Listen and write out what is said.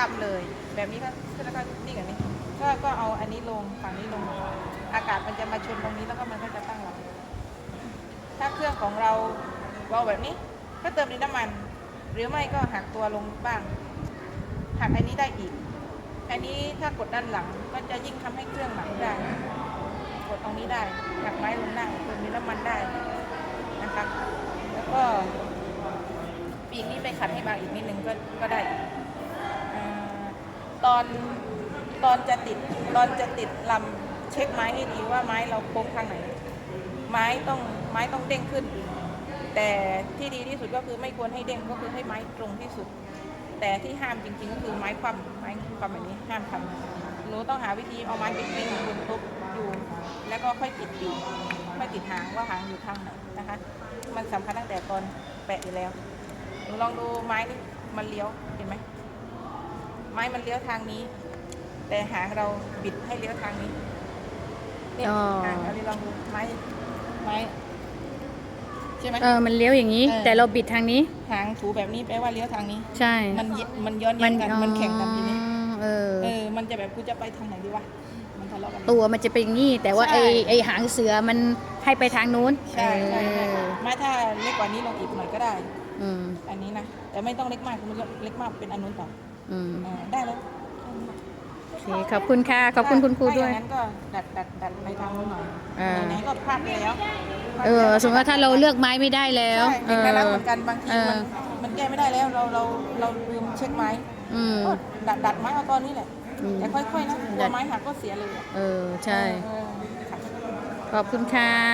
ลำเลย แบบนี้ก็ขึ้นแล้วก็นี่กันนี้ก็ก็เอาอันนี้ลงฝั่งนี้ลง อากาศมันจะมาชนตรงนี้แล้วก็มันก็จะตั้งลำถ้าเครื่องของเราเบาแบบนี้ ก็เติมในน้ำมัน หรือไม่ก็หักตัวลงบ้างหักอันนี้ได้อีก อันนี้ถ้ากดด้านหลังก็จะยิ่งทำให้เครื่องหนักได้ กดตรงนี้ได้หักไม้ลงได้เติมในน้ำมันได้นะคะแล้วก็ปีกนี้ไปขัดให้บางอีกนิดนึงก็ก็ได้ อนตอนจะติดตอนจะติดลำเช็คไม้ให้ดีว่าไม้เราโค้งทางไหน ไม้ต้องไม้ต้องเด้งขึ้น แต่ที่ดีที่สุดก็คือไม่ควรให้เด้งก็คือให้ไม้ตรงที่สุด แต่ที่ห้ามจริงๆก็คือไม้คว่ำไม้คว่ำแบบนี้ห้ามทำหนูต้องหาวิธีเอาไม้ไปกลิ้งบนทุบอยู่ แล้วก็ค่อยติดปีกค่อยติดหางว่าหางอยู่ทางไหนนะคะ มันสำคัญตั้งแต่ตอนแปะอยู่แล้วหนูลองดูไม้นี่มันเลี้ยวเห็นไหม ไม้มันเลี้ยวทางนี้ แต่หางเราบิดให้เลี้ยวทางนี้เนี่ยอ๋อ หางเราลองดูไม้ไม้ใช่ไหมเออ มันเลี้ยวอย่างนี้เออแต่เราบิดทางนี้ หางถูแบบนี้แปลว่าเลี้ยวทางนี้ ใช่มันเยมันย้อนแย้งกันมันแข่งกันทีนี้ อ๋อเออ เออ มันจะแบบกูจะไปทางไหนดีวะ มันทะเลาะกัน ตัวมันจะเป็นอย่างนี้แต่ว่าใช่ ไอไอหางเสือมันให้ไปทางนู้นใช่ใช่ใช่เออไม่ถ้าเล็กกว่านี้ลงอีกหน่อยก็ได้ อืม อันนี้นะ แต่ไม่ต้องเล็กมากมันเล็กมากเป็นอันนู้นต่อ อืมเออได้แล้วโอเคขอบคุณค่ะ ขอบคุณคุณครูถ้าด้วยอย่างนั้นก็ดัดดัดดัดไปทางนู้นหน่อยอ่า ไหนๆก็พลาดไปแล้วเออ สมมติว่าถ้าเราเลือกไม้ไม่ได้แล้วใช่เด็กน่ารักเหมือนกันบางทีเออมันมันแก้ไม่ได้แล้วเราเราเราลืมเช็คไม้อืม ก็ดัดดัดไม้เอาตอนนี้แหละอืมแต่ค่อยๆนะกลัดัวด ไม้หักก็เสียเลยอะเออ ใช่ เออค่ะ ขอบคุณค่ะ